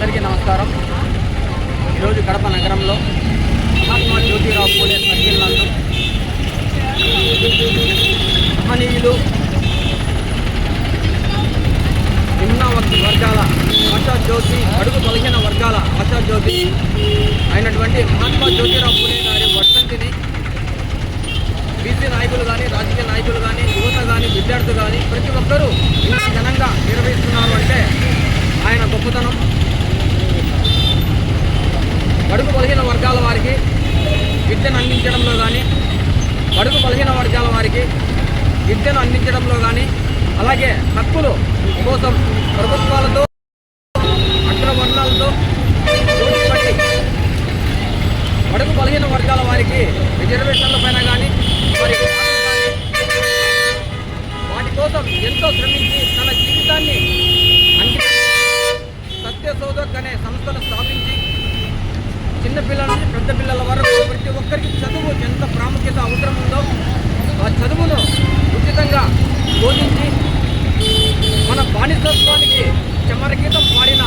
నమస్కారం. ఈరోజు కడప నగరంలో మహాత్మా జ్యోతిరావు పూలే సర్కిల్ నందు మహనీయులు నిమ్న వర్గ- వర్గాల ఆశాజ్యోతి అడుగు తొలగిన వర్గాల ఆశాజ్యోతి అయినటువంటి మహాత్మా జ్యోతిరావు పూలే గారి వర్షంతిని బీసీ నాయకులు కానీ రాజకీయ నాయకులు కానీ యువత కానీ విద్యార్థులు కానీ ప్రతి ఒక్కరూ ఇంత ఘనంగా నిర్వహిస్తున్నారు అంటే ఆయన గొప్పతనం బడుగు బలహీన వర్గాల వారికి విద్యను అందించడంలో కానీ బడుగు బలహీన వర్గాల వారికి విద్యను అందించడంలో కానీ అలాగే హక్కులు కోసం ప్రభుత్వాలతో అగ్రవర్ణాలతో పోటీ బడుగు బలహీన వర్గాల వారికి రిజర్వేషన్ల పైన కానీ వాటి కోసం ఎంతో శ్రమించి తన జీవితాన్ని అంకితం సత్య సోదక్ అనే సంస్థను స్థాపించి చిన్నపిల్లల నుంచి పెద్ద పిల్లల వరకు ప్రతి ఒక్కరికి చదువు ఎంత ప్రాముఖ్యత అవసరం చదువును ఉచితంగా బోధించి మన బానిసత్వానికి చమరగీతం పాడిన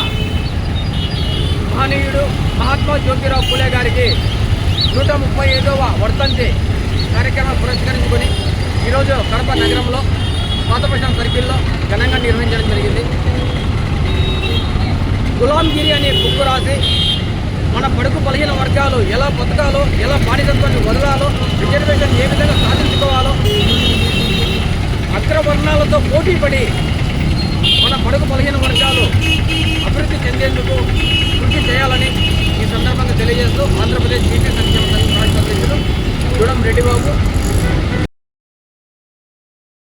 మహనీయుడు మహాత్మా జ్యోతిరావు పూలే గారికి నూట ముప్పై ఐదవ వర్ధంతి కార్యక్రమం పురస్కరించుకొని ఈరోజు కడప నగరంలో పాతపట్నం సర్కిల్లో ఘనంగా నిర్వహించడం జరిగింది. గులాంగిరి అనే బుక్ రాసి మన పడుకు బలహీన వర్గాలు ఎలా బతకాలో ఎలా బానిసత్వాన్ని వదలాలో రిజర్వేషన్ అగ్రవర్ణాలతో పోటీ పడి మన పడుగు బలహీన వర్గాలు అభివృద్ధి చెందేందుకు కృషి చేయాలని ఈ సందర్భంగా తెలియజేస్తూ ఆంధ్రప్రదేశ్ బీసీ సంక్షేమ సంఘం రాష్ట్ర అధ్యక్షుడు చూడం రెడ్డిబాబు.